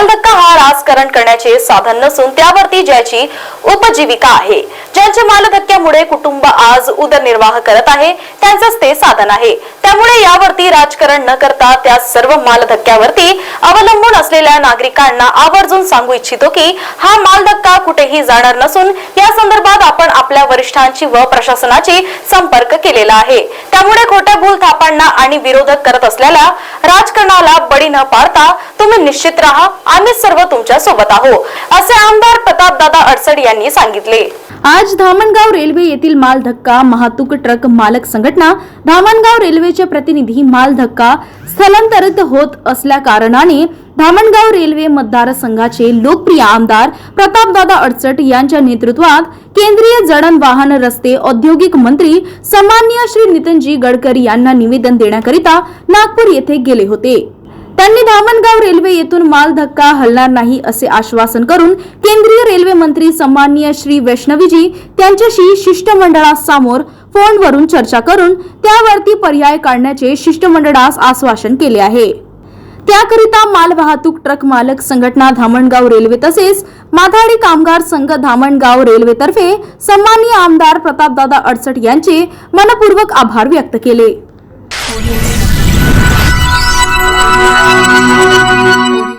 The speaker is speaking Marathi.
मालधक्का हा राजकारण करण्याचे साधन नसून त्यावरती ज्याची उपजीविका आहे. ज्यांच्या मालधक्क्यामुळे कुटुंब आज उदरनिर्वाह करत आहे त्यांचंच ते साधन आहे. त्यामुळे यावरती राजकारण न करता त्या सर्व मालधक्क्यावरती अवलंबून असलेल्या नागरिकांना आवर्जून सांगू इच्छितो की हा मालधक्का कुठेही जाणार नसून या संदर्भात आपण आपल्या वरिष्ठांची व प्रशासनाची संपर्क केलेला आहे. त्यामुळे खोट्या भूल थापांना आणि विरोधक करत असलेल्या राजकारणाला बळी न पाडता तुम्ही निश्चित राहा आम्ही सर्व तुमच्यासोबत आहोत असे आमदार प्रतापदादा अडसड यांनी सांगितले. आज धामणगाव रेल्वे येथील माल धक्का महातूक ट्रक मालक संघटना धामणगाव रेल्वेचे प्रतिनिधी माल धक्का स्थलांतरित होत असल्या कारणाने धामणगाव रेल्वे मतदारसंघाचे लोकप्रिय आमदार प्रतापदादा अडचट यांच्या नेतृत्वात केंद्रीय जडण वाहन रस्ते औद्योगिक मंत्री सन्मान्य श्री नितीनजी गडकरी यांना निवेदन देण्याकरिता नागपूर येथे गेले होते. त्यांनी धामणगाव रेल्वे येथून माल धक्का हलणार नाही असे आश्वासन करून केंद्रीय रेल्वे मंत्री सन्माननीय श्री वैष्णवीजी त्यांच्याशी शिष्टमंडळासमोर फोनवरून चर्चा करून त्यावरती पर्याय काढण्याचे शिष्टमंडळास आश्वासन केले आहे. त्याकरिता माल वाहतूक ट्रक मालक संघटना धामणगाव रेल्वे तसेच माथाडी कामगार संघ धामणगाव रेल्वेतर्फे सन्माननीय आमदार प्रतापदादा अडसट यांचे मनपूर्वक आभार व्यक्त केले.